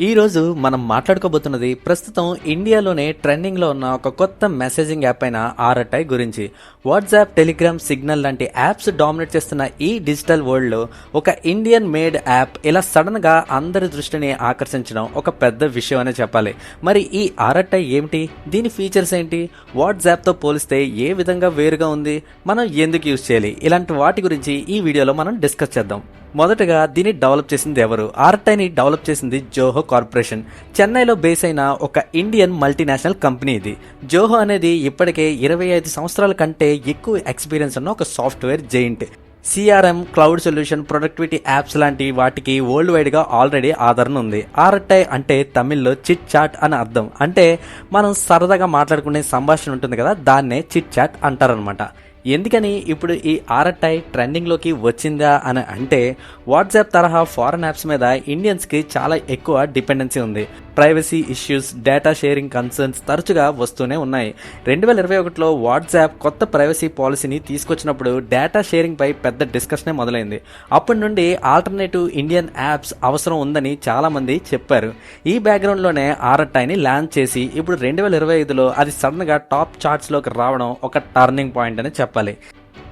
ఈరోజు మనం మాట్లాడుకోబోతున్నది ప్రస్తుతం ఇండియాలోనే ట్రెండింగ్లో ఉన్న ఒక కొత్త మెసేజింగ్ యాప్ అయిన ఆర్ఎట్ఐ గురించి. వాట్సాప్ టెలిగ్రామ్ సిగ్నల్ లాంటి యాప్స్ డామినేట్ చేస్తున్న ఈ డిజిటల్ వరల్డ్లో ఒక ఇండియన్ మేడ్ యాప్ ఇలా సడన్గా అందరి దృష్టిని ఆకర్షించడం ఒక పెద్ద విషయం అనే చెప్పాలి. మరి ఈ ఆర్ఎట్ఐ ఏమిటి? దీని ఫీచర్స్ ఏంటి? వాట్సాప్తో పోలిస్తే ఏ విధంగా వేరుగా ఉంది? మనం ఎందుకు యూజ్ చేయాలి? ఇలాంటి వాటి గురించి ఈ వీడియోలో మనం డిస్కస్ చేద్దాం. మొదటగా దీన్ని డెవలప్ చేసింది ఎవరు? ఆర్టైని డెవలప్ చేసింది జోహో కార్పొరేషన్. చెన్నైలో బేస్ అయిన ఒక ఇండియన్ మల్టీనేషనల్ కంపెనీ ఇది. జోహో అనేది ఇప్పటికే ఇరవై ఐదు సంవత్సరాల కంటే ఎక్కువ ఎక్స్పీరియన్స్ ఉన్న ఒక software giant. CRM cloud solution productivity apps లాంటి వాటికి వరల్డ్ వైడ్గా ఆల్రెడీ ఆదరణ ఉంది. ఆర్టై అంటే తమిళ్ళో చిట్ చాట్ అని అర్థం. అంటే మనం సరదాగా మాట్లాడుకునే సంభాషణ ఉంటుంది కదా దాన్నే చిట్ చాట్ అంటారనమాట ఎందుకని ఇప్పుడు ఈ ఆర్ఐ ట్రెండింగ్లోకి వచ్చిందా అని అంటే వాట్సాప్ తరహా ఫారెన్ యాప్స్ మీద ఇండియన్స్కి చాలా ఎక్కువ డిపెండెన్సీ ఉంది. Privacy issues data sharing concerns తరచుగా వస్తూనే ఉన్నాయి. రెండు వేల ఇరవై ఒకటిలో వాట్సాప్ కొత్త ప్రైవసీ పాలసీని తీసుకొచ్చినప్పుడు డేటా షేరింగ్ పై పెద్ద డిస్కషనే మొదలైంది. అప్పటి నుండి ఆల్టర్నేటివ్ ఇండియన్ యాప్స్ అవసరం ఉందని చాలామంది చెప్పారు. ఈ బ్యాక్గ్రౌండ్లోనే ఆర్ఐని లాంచ్ చేసి ఇప్పుడు రెండు వేల ఇరవై ఐదులో అది సడన్గా టాప్ చార్ట్స్లోకి రావడం ఒక టర్నింగ్ పాయింట్ అని చెప్పాలి.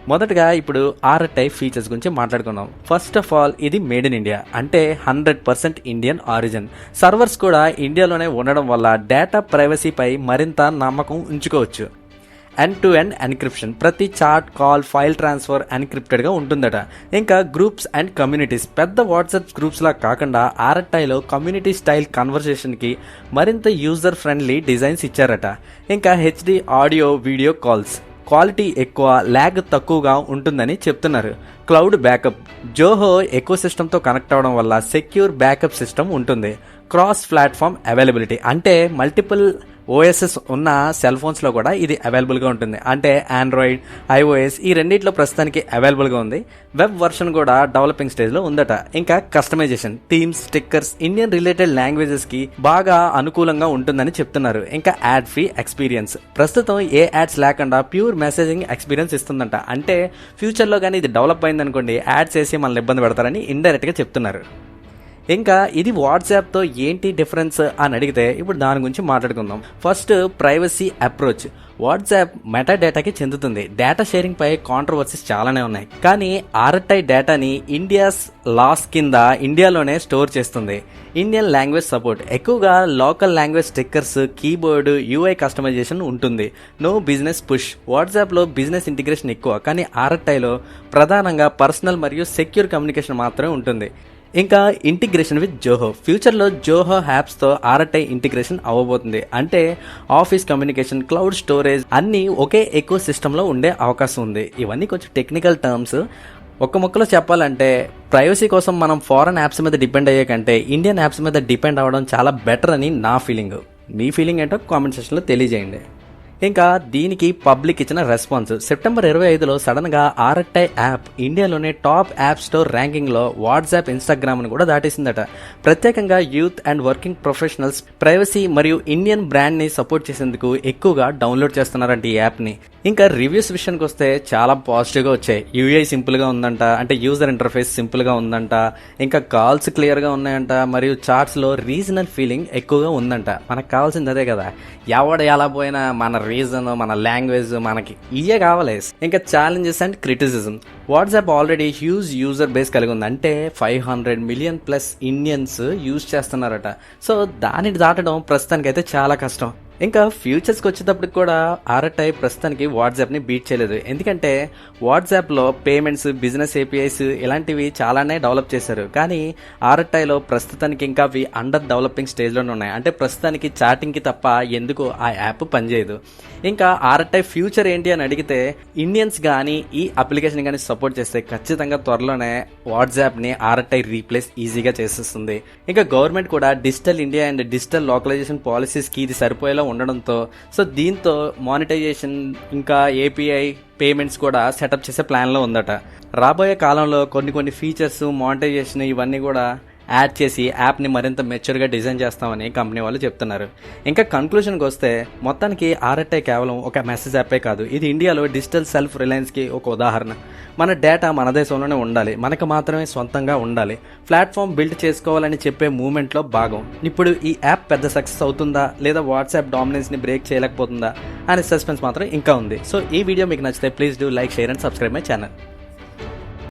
మొదటగా ఇప్పుడు ఆర్ఐ ఫీచర్స్ గురించి మాట్లాడుకుందాం. ఫస్ట్ ఆఫ్ ఆల్ ఇది మేడ్ ఇన్ ఇండియా అంటే hundred percent Indian origin servers కూడా ఇండియాలోనే ఉండడం వల్ల డేటా ప్రైవసీపై మరింత నమ్మకం ఉంచుకోవచ్చు. ఎండ్ టు ఎండ్ ఎన్క్రిప్షన్ ప్రతి చాట్ కాల్ ఫైల్ ట్రాన్స్ఫర్ ఎన్క్రిప్టెడ్గా ఉంటుందట. ఇంకా గ్రూప్స్ అండ్ కమ్యూనిటీస్ పెద్ద వాట్సాప్ గ్రూప్స్లా కాకుండా ఆర్ఎట్ఐలో కమ్యూనిటీ స్టైల్ కన్వర్సేషన్కి మరింత యూజర్ ఫ్రెండ్లీ డిజైన్స్ ఇచ్చారట. ఇంకా HD audio video calls quality ఎక్కువ ల్యాగ్ తక్కువగా ఉంటుందని చెప్తున్నారు. Cloud backup. జోహో ఎకో సిస్టమ్తో కనెక్ట్ అవ్వడం వల్ల సెక్యూర్ బ్యాకప్ సిస్టమ్ ఉంటుంది. Cross platform availability. అంటే మల్టిపుల్ ఓఎస్ఎస్ ఉన్న సెల్ ఫోన్స్లో కూడా ఇది అవైలబుల్గా ఉంటుంది. అంటే ఆండ్రాయిడ్ ఐఓఎస్ ఈ రెండింటిలో ప్రస్తుతానికి అవైలబుల్గా ఉంది. వెబ్ వర్షన్ కూడా డెవలపింగ్ స్టేజ్లో ఉందట. ఇంకా customisation themes stickers Indian related లాంగ్వేజెస్కి బాగా అనుకూలంగా ఉంటుందని చెప్తున్నారు. ఇంకా యాడ్ ఫ్రీ ఎక్స్పీరియన్స్. ప్రస్తుతం ఏ యాడ్స్ లేకుండా ప్యూర్ మెసేజింగ్ ఎక్స్పీరియన్స్ ఇస్తుందంట. అంటే ఫ్యూచర్లో కానీ ఇది డెవలప్ అయిందనుకోండి యాడ్స్ వేసి మనల్ని ఇబ్బంది పెడతారని ఇండైరెక్ట్గా చెప్తున్నారు. ఇంకా ఇది వాట్సాప్తో ఏంటి డిఫరెన్స్ అని అడిగితే ఇప్పుడు దాని గురించి మాట్లాడుకుందాం. First privacy approach. WhatsApp Meta డేటాకి చెందుతుంది. డేటా షేరింగ్ పై కాంట్రవర్సీస్ చాలానే ఉన్నాయి. కానీ ఆర్ఐ డేటాని ఇండియాస్ లాస్ కింద ఇండియాలోనే స్టోర్ చేస్తుంది. Indian language support. ఎక్కువగా local language stickers keyboard UI customisation ఉంటుంది. No business push. వాట్సాప్లో బిజినెస్ ఇంటిగ్రేషన్ ఎక్కువ. కానీ ఆర్ఐలో ప్రధానంగా పర్సనల్ మరియు సెక్యూర్ కమ్యూనికేషన్ మాత్రమే ఉంటుంది. ఇంకా ఇంటిగ్రేషన్ విత్ జోహో. ఫ్యూచర్లో జోహో యాప్స్తో ఆర్ఐ ఇంటిగ్రేషన్ అవ్వబోతుంది. అంటే ఆఫీస్ కమ్యూనికేషన్ క్లౌడ్ స్టోరేజ్ అన్నీ ఒకే ఎక్కువ సిస్టంలో ఉండే అవకాశం ఉంది. ఇవన్నీ కొంచెం టెక్నికల్ టర్మ్స్. ఒక్క ముక్కలో చెప్పాలంటే ప్రైవసీ కోసం మనం ఫారెన్ యాప్స్ మీద డిపెండ్ అయ్యే కంటే ఇండియన్ యాప్స్ మీద డిపెండ్ అవ్వడం చాలా బెటర్ అని నా ఫీలింగ్. మీ ఫీలింగ్ ఏంటో కామెంట్ సెక్షన్లో తెలియజేయండి. ఇంకా దీనికి పబ్లిక్ ఇచ్చిన రెస్పాన్స్. సెప్టెంబర్ ఇరవై ఐదులో సడన్గా ఆర్ఐ యాప్ ఇండియాలోనే టాప్ యాప్ స్టోర్ ర్యాంకింగ్లో వాట్సాప్ ఇన్స్టాగ్రామ్ను కూడా దాటేసిందట. ప్రత్యేకంగా youth and working professionals privacy మరియు ఇండియన్ బ్రాండ్ని సపోర్ట్ చేసేందుకు ఎక్కువగా డౌన్లోడ్ చేస్తున్నారంట ఈ యాప్ని. ఇంకా రివ్యూస్ విషయానికి వస్తే చాలా పాజిటివ్గా వచ్చాయి. యూఐ సింపుల్గా ఉందంట అంటే యూజర్ ఇంటర్ఫేస్ సింపుల్గా ఉందంట ఇంకా కాల్స్ క్లియర్గా ఉన్నాయంట మరియు చార్ట్స్లో రీజనల్ ఫీలింగ్ ఎక్కువగా ఉందంట. మనకు కావాల్సింది అదే కదా. ఎవడ ఎలా పోయినా మన రీజన్ మన లాంగ్వేజ్ మనకి ఇయే కావాలి. ఇంకా challenges and criticism WhatsApp already huge user base కలిగి ఉంది. అంటే five hundred million plus Indians use చేస్తున్నారట. సో దానిని దాటడం ప్రస్తుతానికైతే చాలా కష్టం. ఇంకా ఫ్యూచర్స్కి వచ్చేటప్పటికి కూడా ఆర్ఐ ప్రస్తుతానికి వాట్సాప్ని బీట్ చేయలేదు. ఎందుకంటే వాట్సాప్లో పేమెంట్స్ బిజినెస్ ఏపీఐస్ ఇలాంటివి చాలానే డెవలప్ చేశారు. కానీ ఆర్ఐలో ప్రస్తుతానికి ఇంకా అవి అండర్ డెవలపింగ్ స్టేజ్లోనే ఉన్నాయి. అంటే ప్రస్తుతానికి చాటింగ్కి తప్ప ఎందుకు ఆ యాప్ పనిచేయదు. ఇంకా ఆర్ఐ ఫ్యూచర్ ఏంటి అని అడిగితే ఇండియన్స్ కానీ ఈ అప్లికేషన్ కానీ సపోర్ట్ చేస్తే ఖచ్చితంగా త్వరలోనే వాట్సాప్ని ఆర్ఐ రీప్లేస్ ఈజీగా చేసేస్తుంది. ఇంకా గవర్నమెంట్ కూడా digital India and digital localisation పాలసీస్కి ఇది సరిపోయేలా ఉండడంతో సో దీంతో మానిటైజేషన్ ఇంకా ఏపీఐ పేమెంట్స్ కూడా సెటప్ చేసే ప్లాన్లో ఉందట. రాబోయే కాలంలో కొన్ని కొన్ని ఫీచర్స్ మానిటైజేషన్ ఇవన్నీ కూడా యాడ్ చేసి యాప్ని మరింత మెచ్యూర్గా డిజైన్ చేస్తామని కంపెనీ వాళ్ళు చెప్తున్నారు. ఇంకా కన్క్లూషన్కి వస్తే మొత్తానికి ఆర్ఎట్ఐ కేవలం ఒక మెసేజ్ యాపే కాదు. ఇది ఇండియాలో డిజిటల్ సెల్ఫ్ రిలయన్స్కి ఒక ఉదాహరణ. మన డేటా మన దేశంలోనే ఉండాలి. మనకు మాత్రమే సొంతంగా ఉండాలి. ప్లాట్ఫామ్ బిల్డ్ చేసుకోవాలని చెప్పే మూమెంట్లో భాగం. ఇప్పుడు ఈ యాప్ పెద్ద సక్సెస్ అవుతుందా? లేదా వాట్సాప్ డామినెన్స్ని బ్రేక్ చేయలేకపోతుందా? అనే సస్పెన్స్ మాత్రం ఇంకా ఉంది. సో ఈ వీడియో మీకు నచ్చితే please do like share and subscribe my channel.